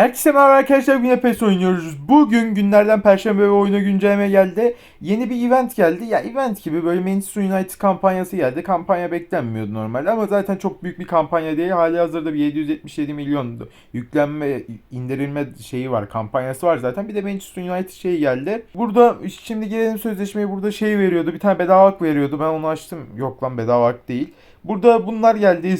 Herkese merhaba arkadaşlar yine PES oynuyoruz. Bugün günlerden Perşembe ve oyuna güncelleme geldi. Yeni bir event geldi. Ya event gibi böyle Manchester United kampanyası geldi. Kampanya beklenmiyordu normalde ama zaten çok büyük bir kampanya değil. Hali hazırda bir 777 milyon yüklenme, indirilme şeyi var. Kampanyası var zaten. Bir de Manchester United şeyi geldi. Burada şimdi gelelim sözleşmeyi burada şey veriyordu. Bir tane bedava veriyordu. Ben onu açtım. Yok lan bedava değil. Burada bunlar geldi.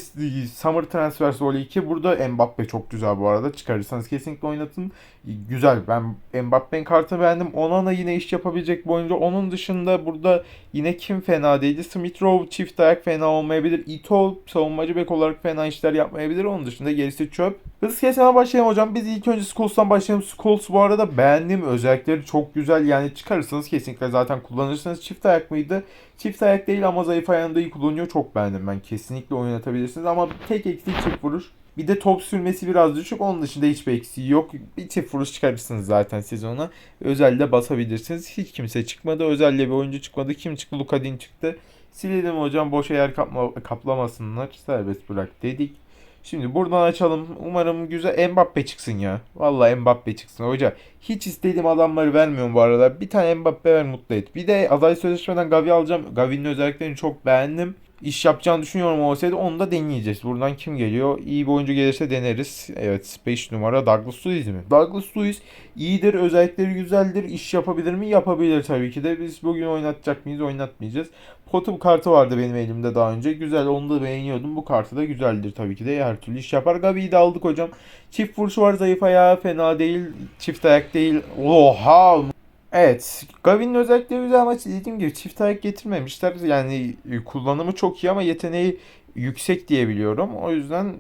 Summer Transfers Vol 2. Burada Mbappe çok güzel bu arada. Çıkarırsanız kesinlikle oynatın. Güzel. Ben Mbappe'nin kartını beğendim. Onana yine iş yapabilecek bu oyuncu. Onun dışında burada yine kim fena değildi? Smith Rowe çift ayak fena olmayabilir. Ito savunmacı bek olarak fena işler yapmayabilir. Onun dışında gerisi çöp. Hız kesene başlayalım hocam. Biz ilk önce Scholes'tan başlayalım. Scholes bu arada beğendim. Özellikleri çok güzel. Yani çıkarırsanız kesinlikle zaten kullanırsınız. Çift ayak mıydı? Çift ayak değil ama zayıf ayağında iyi kullanıyor. Çok beğendim ben. Kesinlikle oynatabilirsiniz ama tek eksiği çift vuruş. Bir de top sürmesi biraz düşük. Onun dışında hiçbir eksiği yok. Bir çift vuruş çıkarırsınız zaten siz ona. Özelde basabilirsiniz. Hiç kimse çıkmadı. Özelde bir oyuncu çıkmadı. Kim çıktı? Lukadin çıktı. Silelim hocam. Boşa yer kapma, kaplamasınlar. Serbest bırak dedik. Şimdi buradan açalım. Umarım güzel Mbappe çıksın ya. Vallahi Mbappe çıksın hoca. Hiç istediğim adamları vermiyorum bu arada. Bir tane Mbappe ver mutlu et. Bir de aday sözleşmeden Gavi alacağım. Gavi'nin özelliklerini çok beğendim. İş yapacağını düşünüyorum olsaydı onu da deneyeceğiz. Buradan kim geliyor? İyi bir oyuncu gelirse deneriz. Evet 5 numara Douglas Luiz mi? Douglas Luiz iyidir, özellikleri güzeldir. İş yapabilir mi? Yapabilir tabii ki de. Biz bugün oynatacak mıyız? Oynatmayacağız. Potum kartı vardı benim elimde daha önce. Güzel onu da beğeniyordum. Bu kartı da güzeldir tabii ki de. Her türlü iş yapar. Gavi'yi de aldık hocam. Çift vuruşu var zayıf ayağı fena değil. Çift ayak değil. Oha! Evet. Gavi'nin özellikleri güzel ama dediğim gibi çift ayak getirmemişler. Yani kullanımı çok iyi ama yeteneği yüksek diye biliyorum. O yüzden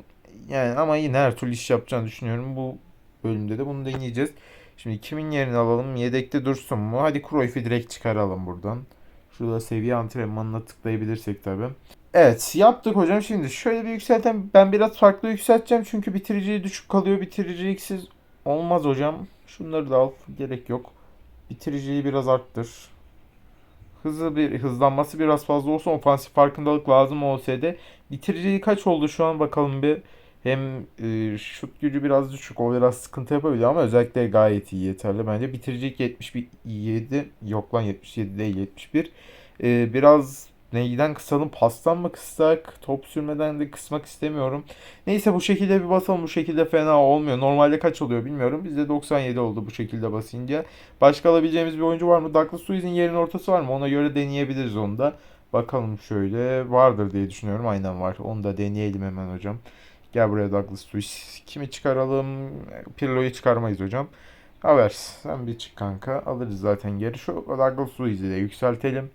yani ama yine her türlü iş yapacağını düşünüyorum. Bu bölümde de bunu deneyeceğiz. Şimdi kimin yerini alalım? Yedekte dursun mu? Hadi Cruyff'i direkt çıkaralım buradan. Şurada seviye antrenmanına tıklayabilirsek tabii. Evet yaptık hocam. Şimdi şöyle bir yükselten ben biraz farklı yükselteceğim. Çünkü bitiriciyi düşük kalıyor. Bitiriciliksiz olmaz hocam. Şunları da al. Gerek yok. Bitiriciliği biraz arttır. Hızı bir hızlanması biraz fazla olsun. Ofansif farkındalık lazım olsaydı. Bitiriciliği kaç oldu şu an bakalım bir. Hem e, şut gücü biraz düşük. O biraz sıkıntı yapabiliyor ama özellikle gayet iyi yeterli bence. Bitiricilik 77. Yok lan 77 değil 71. E, biraz neyden kısalım? Pastan mı kıssak? Top sürmeden de kısmak istemiyorum. Neyse bu şekilde bir basalım. Bu şekilde fena olmuyor. Normalde kaç oluyor bilmiyorum. Bizde 97 oldu bu şekilde basınca. Başka alabileceğimiz bir oyuncu var mı? Douglas Luiz'in yerin ortası var mı? Ona göre deneyebiliriz onu da. Bakalım şöyle. Vardır diye düşünüyorum. Aynen var. Onu da deneyelim hemen hocam. Gel buraya Douglas Luiz. Kimi çıkaralım? Pirlo'yu çıkarmayız hocam. Haber sen bir çık kanka. Alırız zaten geri. Şu Douglas Luiz'i de yükseltelim.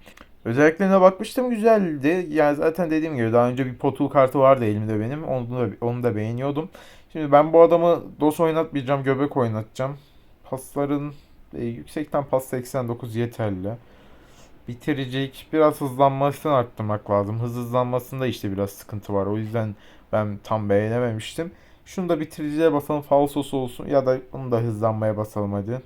Özelliklerine bakmıştım güzeldi. Yani zaten dediğim gibi daha önce bir potul kartı vardı elimde benim. Onu da, onu da beğeniyordum. Şimdi ben bu adamı dos oynatmayacağım. Göbek oynatacağım. Pasların e, yüksekten pas 89 yeterli. Bitirecek. Biraz hızlanmasını arttırmak lazım. Hız hızlanmasında işte biraz sıkıntı var. O yüzden ben tam beğenememiştim. Şunu da bitiriciye basalım. Falsosu olsun. Ya da onu da hızlanmaya basalım hadi.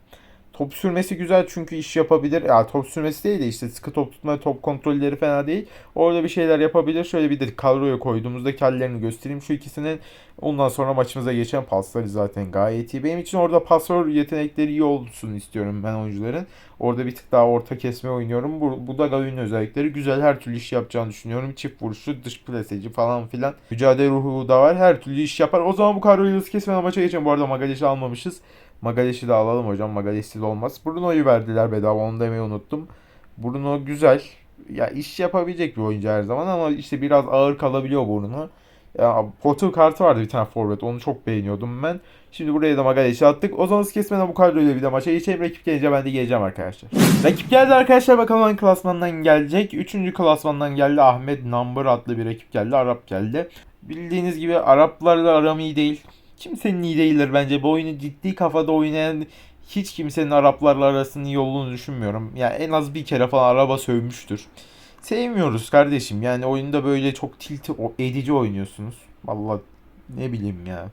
Top sürmesi güzel çünkü iş yapabilir. Ya top sürmesi değil de işte sıkı top tutma, top kontrolleri fena değil. Orada bir şeyler yapabilir. Şöyle bir de kadroya koyduğumuzda kellerini göstereyim. Şu ikisinin ondan sonra maçımıza geçen pasları zaten gayet iyi. Benim için orada pasör yetenekleri iyi olsun istiyorum ben oyuncuların. Orada bir tık daha orta kesme oynuyorum. Bu, bu da Gavi'nin özellikleri güzel. Her türlü iş yapacağını düşünüyorum. Çift vuruşu, dış plaseci falan filan. Mücadele ruhu da var. Her türlü iş yapar. O zaman bu kadroyu hız kesmeden maça geçelim. Bu arada Magaleş'i almamışız. Magaleş'i de alalım hocam. Magaleş'siz olmaz. Bruno'yu verdiler bedava. Onu demeyi unuttum. Bruno güzel. Ya iş yapabilecek bir oyuncu her zaman ama işte biraz ağır kalabiliyor Bruno. Ya, Porto kartı vardı bir tane forvet. Onu çok beğeniyordum ben. Şimdi buraya da Magaleş'i attık. O zaman kesmeden bu kadroyla bir de maça geçelim. Rakip gelince ben de geleceğim arkadaşlar. rakip geldi arkadaşlar. Bakalım hangi klasmandan gelecek. Üçüncü klasmandan geldi. Ahmet Number adlı bir rakip geldi. Arap geldi. Bildiğiniz gibi Araplarla aram iyi değil kimsenin iyi değildir bence. Bu oyunu ciddi kafada oynayan hiç kimsenin Araplarla arasının iyi olduğunu düşünmüyorum. Yani en az bir kere falan araba sövmüştür. Sevmiyoruz kardeşim. Yani oyunda böyle çok tilt edici oynuyorsunuz. Vallahi ne bileyim ya.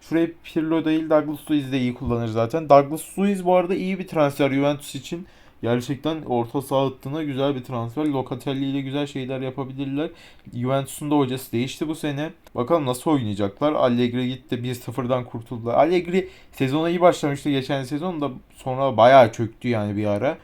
Şuraya Pirlo değil Douglas Luiz de iyi kullanır zaten. Douglas Luiz bu arada iyi bir transfer Juventus için. Gerçekten orta saha hattına güzel bir transfer. Locatelli ile güzel şeyler yapabilirler. Juventus'un da hocası değişti bu sene. Bakalım nasıl oynayacaklar. Allegri gitti 1-0'dan kurtuldular. Allegri sezona iyi başlamıştı geçen sezon da sonra bayağı çöktü yani bir ara.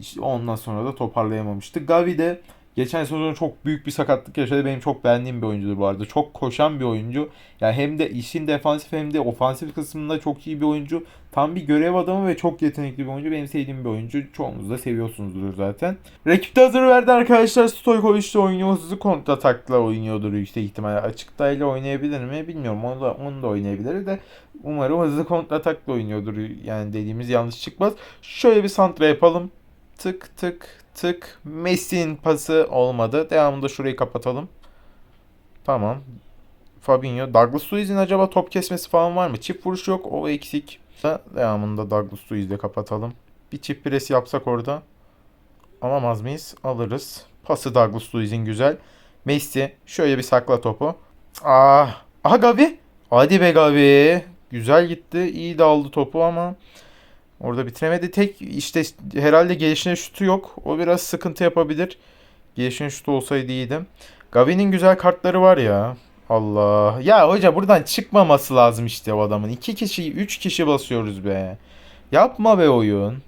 İşte ondan sonra da toparlayamamıştı. Gavi de geçen sezon çok büyük bir sakatlık yaşadı. Benim çok beğendiğim bir oyuncudur bu arada. Çok koşan bir oyuncu. Yani hem de işin defansif hem de ofansif kısmında çok iyi bir oyuncu. Tam bir görev adamı ve çok yetenekli bir oyuncu. Benim sevdiğim bir oyuncu. Çoğunuz da seviyorsunuzdur zaten. Rakip de hazır verdi arkadaşlar. Stojkovic'le oynuyor. Hızlı kontratakla oynuyordur yüksek ihtimalle. Açıkta ile oynayabilir mi bilmiyorum. Onu da, onu da oynayabilir de. Umarım hızlı kontratakla oynuyordur. Yani dediğimiz yanlış çıkmaz. Şöyle bir santra yapalım. Tık tık tık. Messi'nin pası olmadı. Devamında şurayı kapatalım. Tamam. Fabinho. Douglas Luiz'in acaba top kesmesi falan var mı? Çift vuruş yok. O eksik. Devamında Douglas Luiz'le kapatalım. Bir çift pres yapsak orada. Alamaz mıyız? Alırız. Pası Douglas Luiz'in güzel. Messi. Şöyle bir sakla topu. Ah. Aha Gavi. Hadi be Gavi. Güzel gitti. İyi de aldı topu ama orada bitiremedi. Tek işte herhalde gelişine şutu yok. O biraz sıkıntı yapabilir. Gelişine şutu olsaydı iyiydi. Gavi'nin güzel kartları var ya. Allah. Ya hoca buradan çıkmaması lazım işte o adamın. İki kişi, üç kişi basıyoruz be. Yapma be oyun.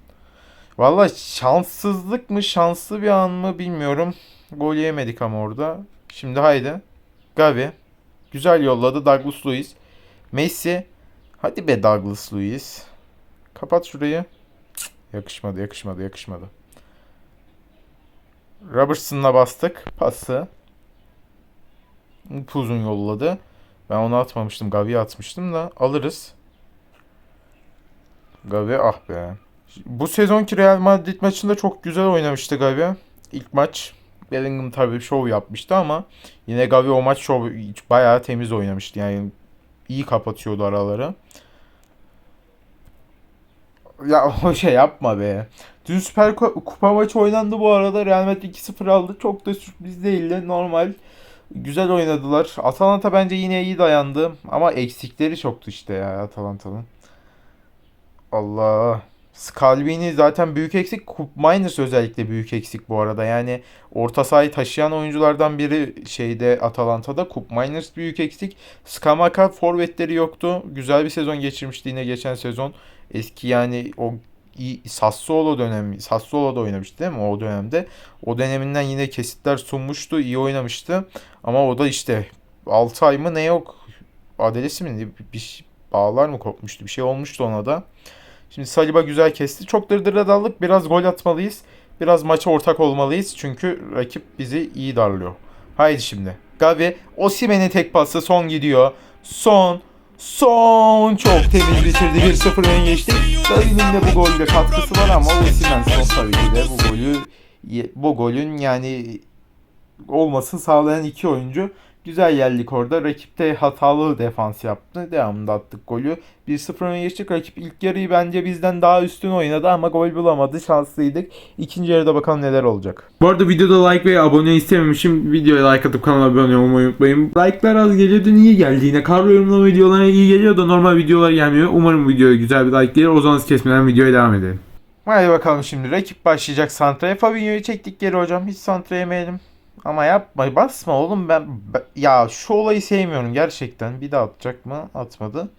Valla şanssızlık mı, şanslı bir an mı bilmiyorum. Gol yemedik ama orada. Şimdi haydi. Gavi. Güzel yolladı Douglas Luiz. Messi. Hadi be Douglas Luiz. Kapat şurayı. Yakışmadı, yakışmadı, yakışmadı. Robertson'la bastık. Pası. Upuzun yolladı. Ben onu atmamıştım. Gavi'ye atmıştım da alırız. Gavi ah be. Bu sezonki Real Madrid maçında çok güzel oynamıştı Gavi. İlk maç Bellingham tabii şov yapmıştı ama yine Gavi o maç şov bayağı temiz oynamıştı. Yani iyi kapatıyordu araları. Ya o şey yapma be. Dün Süper Kupa maçı oynandı bu arada. Real Madrid 2-0 aldı. Çok da sürpriz değildi. Normal. Güzel oynadılar. Atalanta bence yine iyi dayandı. Ama eksikleri çoktu işte ya Atalanta'nın. Allah. Scalvini zaten büyük eksik. Kup Miners özellikle büyük eksik bu arada. Yani orta sahayı taşıyan oyunculardan biri şeyde Atalanta'da. Kup Miners büyük eksik. Skamaka forvetleri yoktu. Güzel bir sezon geçirmişti yine geçen sezon. Eski yani o Sassuolo dönemi Sassuolo'da oynamıştı değil mi o dönemde? O döneminden yine kesitler sunmuştu. iyi oynamıştı. Ama o da işte 6 ay mı ne yok. Adelesi mi? Bir bağlar mı kopmuştu? Bir şey olmuştu ona da. Şimdi Saliba güzel kesti. Çok dırdırda daldık. Biraz gol atmalıyız. Biraz maça ortak olmalıyız. Çünkü rakip bizi iyi darlıyor. Haydi şimdi. Gavi. Osimen'e tek pası. Son gidiyor. Son. Son çok temiz bitirdi. 1-0 ön geçti. Gavi'nin de bu golde katkısı var ama Osimhen son tabii ki de bu golü bu golün yani olmasını sağlayan iki oyuncu. Güzel geldik orada. Rakip de hatalı defans yaptı. Devamında attık golü. 1-0 öne geçtik. Rakip ilk yarıyı bence bizden daha üstün oynadı ama gol bulamadı. Şanslıydık. İkinci yarıda bakalım neler olacak. Bu arada videoda like ve abone istememişim. Videoya like atıp kanala abone olmayı unutmayın. Like'lar az geliyor dün iyi geldi yine. Karo yorumlama videolarına iyi geliyor da normal videolar gelmiyor. Umarım videoya güzel bir like gelir. O zaman kesmeden videoya devam edelim. Hadi bakalım şimdi. Rakip başlayacak Santra'ya. Fabinho'yu çektik geri hocam. Hiç Santra yemeyelim. Ama yapma basma oğlum ben, ben ya şu olayı sevmiyorum gerçekten. Bir daha atacak mı? Atmadı.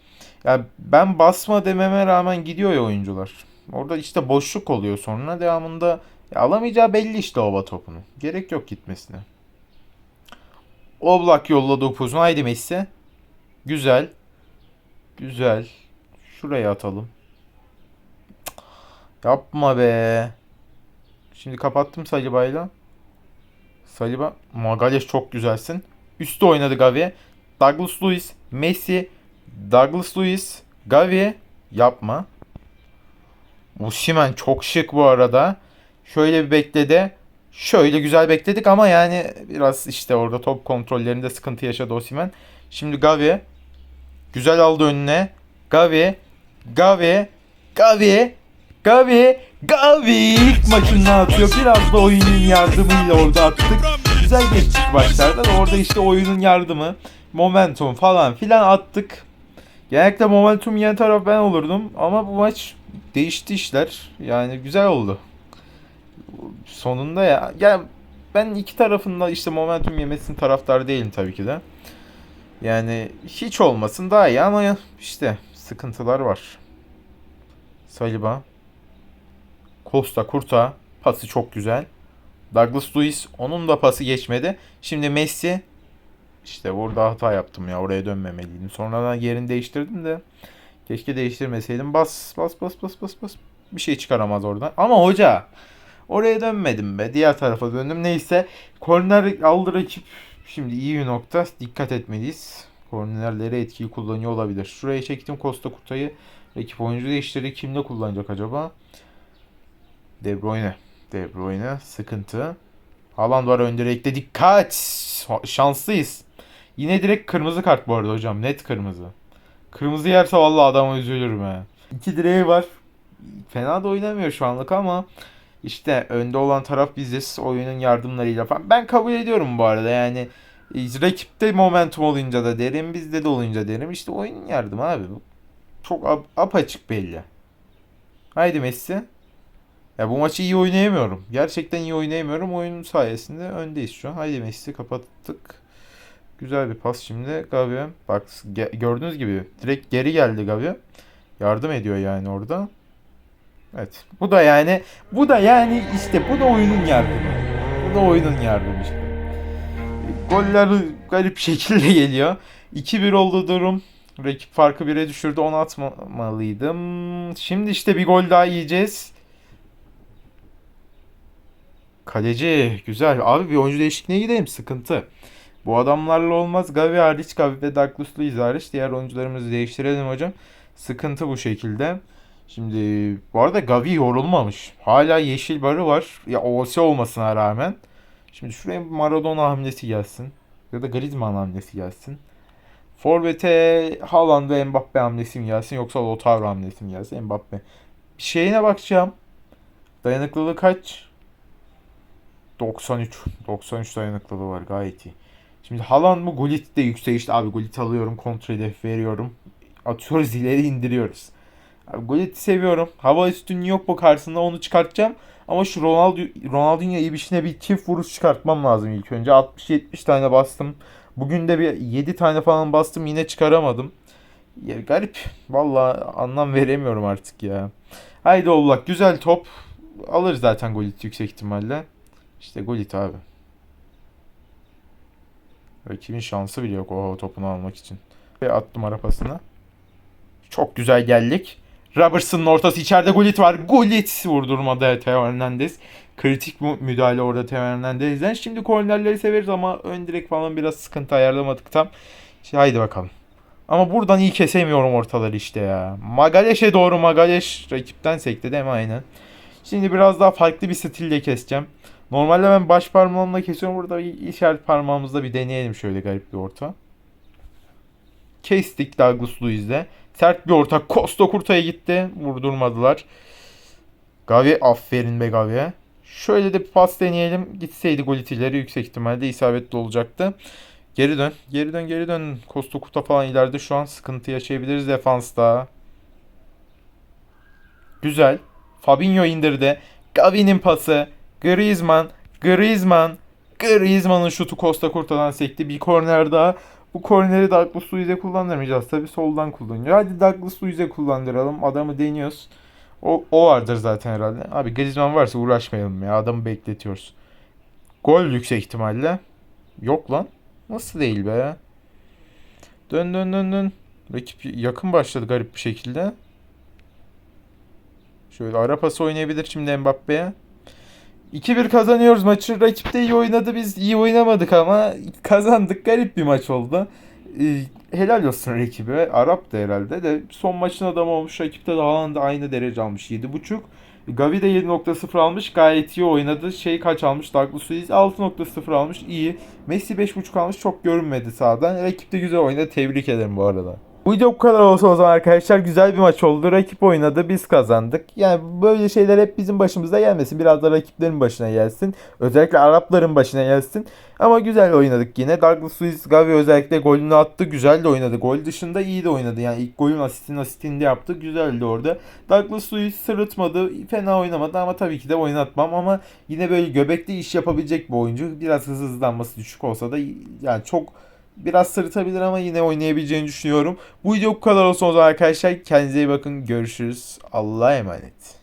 Ya ben basma dememe rağmen gidiyor ya oyuncular. Orada işte boşluk oluyor sonra devamında ya alamayacağı belli işte ova topunu. Gerek yok gitmesine. Oblak yolladı upuzun. Haydi Messi. Güzel. Güzel. Şuraya atalım. Yapma be. Şimdi kapattım Saliba'yla. Saliba. Magalhaes çok güzelsin. Üste oynadı Gavi. Douglas Luiz. Messi. Douglas Luiz. Gavi. Yapma. Osimhen çok şık bu arada. Şöyle bir bekledi. Şöyle güzel bekledik ama yani biraz işte orada top kontrollerinde sıkıntı yaşadı Osimhen. Şimdi Gavi. Güzel aldı önüne. Gavi. Gavi. Gavi. Gavi. Gavi ilk maçını atıyor. Biraz da oyunun yardımıyla orada attık. Güzel geçtik başlarda da orada işte oyunun yardımı, momentum falan filan attık. Genellikle momentum yiyen taraf ben olurdum ama bu maç değişti işler. Yani güzel oldu. sonunda ya. Ya ben iki tarafında işte momentum yemesinin taraftar değilim tabii ki de. Yani hiç olmasın daha iyi ama işte sıkıntılar var. Saliba. Costa Kurta. Pası çok güzel. Douglas Luiz. Onun da pası geçmedi. Şimdi Messi. İşte burada hata yaptım ya. Oraya dönmemeliydim. Sonradan yerini değiştirdim de. Keşke değiştirmeseydim. Bas bas bas bas bas bas. Bir şey çıkaramaz oradan. Ama hoca. Oraya dönmedim be. Diğer tarafa döndüm. Neyse. Korner aldı rakip. Şimdi iyi bir nokta. Dikkat etmeliyiz. Kornerleri etkili kullanıyor olabilir. Şuraya çektim Costa Kurta'yı. Rakip oyuncu değiştirdi. Kimde kullanacak acaba? De Bruyne. De Bruyne. Sıkıntı. Haaland var ön direkte. Dikkat! Şanslıyız. Yine direkt kırmızı kart bu arada hocam. Net kırmızı. Kırmızı yerse vallahi adama üzülürüm he. İki direği var. Fena da oynamıyor şu anlık ama işte önde olan taraf biziz. Oyunun yardımlarıyla falan. Ben kabul ediyorum bu arada yani. Rakipte momentum olunca da derim. Bizde de olunca derim. İşte oyunun yardımı abi. Çok ap- apaçık belli. Haydi Messi. Ya bu maçı iyi oynayamıyorum. Gerçekten iyi oynayamıyorum. Oyunun sayesinde öndeyiz şu an. Haydi Messi kapattık. Güzel bir pas şimdi. Gavi. Bak gördüğünüz gibi direkt geri geldi Gavi. Yardım ediyor yani orada. Evet. Bu da yani bu da yani işte bu da oyunun yardımı. Bu da oyunun yardımı işte. Goller garip şekilde geliyor. 2-1 oldu durum. Rakip farkı 1'e düşürdü. Onu atmamalıydım. Şimdi işte bir gol daha yiyeceğiz. Kaleci güzel. Abi bir oyuncu değişikliğine gidelim. Sıkıntı. Bu adamlarla olmaz. Gavi hariç, Gavi ve Douglas Luiz hariç diğer oyuncularımızı değiştirelim hocam. Sıkıntı bu şekilde. Şimdi bu arada Gavi yorulmamış. Hala yeşil barı var. Ya OS olmasına rağmen. Şimdi şuraya Maradona hamlesi gelsin. Ya da Griezmann hamlesi gelsin. Forvet'e Haaland ve Mbappe hamlesi mi gelsin yoksa Lautaro hamlesi mi gelsin? Mbappe. Şeyine bakacağım. Dayanıklılığı kaç? 93. 93 dayanıklılığı var gayet iyi. Şimdi Haaland mı Gullit de yüksek işte abi Gullit alıyorum kontrol hedef veriyorum. Atıyoruz ileri indiriyoruz. Abi Gullit'i seviyorum. Hava üstünlüğü yok bu karşısında onu çıkartacağım. Ama şu Ronaldo Ronaldinho iyi bir bir çift vuruş çıkartmam lazım ilk önce. 60-70 tane bastım. Bugün de bir 7 tane falan bastım yine çıkaramadım. Ya garip. Vallahi anlam veremiyorum artık ya. Haydi Oblak güzel top. Alır zaten Gullit yüksek ihtimalle. İşte Gullit abi. Rakibin şansı bile yok o topunu almak için. Ve attım arapasına. Çok güzel geldik. Robertson'ın ortası içeride Gullit var. Gullit vurdurmadı Teo Hernandez. Kritik mü- müdahale orada Teo Hernandez'den. Şimdi kornerleri severiz ama ön direk falan biraz sıkıntı ayarlamadık tam. Şimdi haydi bakalım. Ama buradan iyi kesemiyorum ortaları işte ya. Magaleş'e doğru Magaleş rakipten sekti değil mi? Aynen. Şimdi biraz daha farklı bir stille keseceğim. Normalde ben baş parmağımla kesiyorum. Burada bir işaret parmağımızla bir deneyelim şöyle garip bir orta. Kestik Douglas Luiz'de. Sert bir orta. Costa Kurta'ya gitti. Vurdurmadılar. Gavi aferin be Gavi'ye. Şöyle de bir pas deneyelim. Gitseydi Gullit yüksek ihtimalle isabetli olacaktı. Geri dön. Geri dön geri dön. Costa Kurta falan ileride şu an sıkıntı yaşayabiliriz defansta. Güzel. Fabinho indirdi. Gavi'nin pası. Griezmann. Griezmann. Griezmann'ın şutu Costa Kurta'dan sekti. Bir korner daha. Bu korneri Douglas Luiz'e kullandıramayacağız. Tabi soldan kullanıyor. Hadi Douglas Luiz'e kullandıralım. Adamı deniyoruz. O, o vardır zaten herhalde. Abi Griezmann varsa uğraşmayalım ya. Adamı bekletiyoruz. Gol yüksek ihtimalle. Yok lan. Nasıl değil be? Dön dön dön dön. Rakip yakın başladı garip bir şekilde. Şöyle ara pası oynayabilir şimdi Mbappe'ye. 2-1 kazanıyoruz maçı. Rakip de iyi oynadı. Biz iyi oynamadık ama kazandık. Garip bir maç oldu. Ee, helal olsun rakibe. Arap da herhalde de son maçın adamı olmuş. Rakipte de Haaland aynı derece almış. 7.5. Gavi de 7.0 almış. Gayet iyi oynadı. Şey kaç almış? Douglas Luiz 6.0 almış. İyi. Messi 5.5 almış. Çok görünmedi sağdan. Rakip de güzel oynadı. Tebrik ederim bu arada. Bu video bu kadar olsa o zaman arkadaşlar güzel bir maç oldu. Rakip oynadı biz kazandık. Yani böyle şeyler hep bizim başımıza gelmesin. Biraz da rakiplerin başına gelsin. Özellikle Arapların başına gelsin. Ama güzel oynadık yine. Douglas Luiz Gavi özellikle golünü attı. Güzel de oynadı. Gol dışında iyi de oynadı. Yani ilk golün asistini asistini de yaptı. Güzeldi orada. Douglas Luiz sırıtmadı. Fena oynamadı ama tabii ki de oynatmam. Ama yine böyle göbekli iş yapabilecek bir oyuncu. Biraz hızlanması düşük olsa da yani çok biraz sırıtabilir ama yine oynayabileceğini düşünüyorum. Bu video bu kadar olsun o zaman arkadaşlar. Kendinize iyi bakın. Görüşürüz. Allah'a emanet.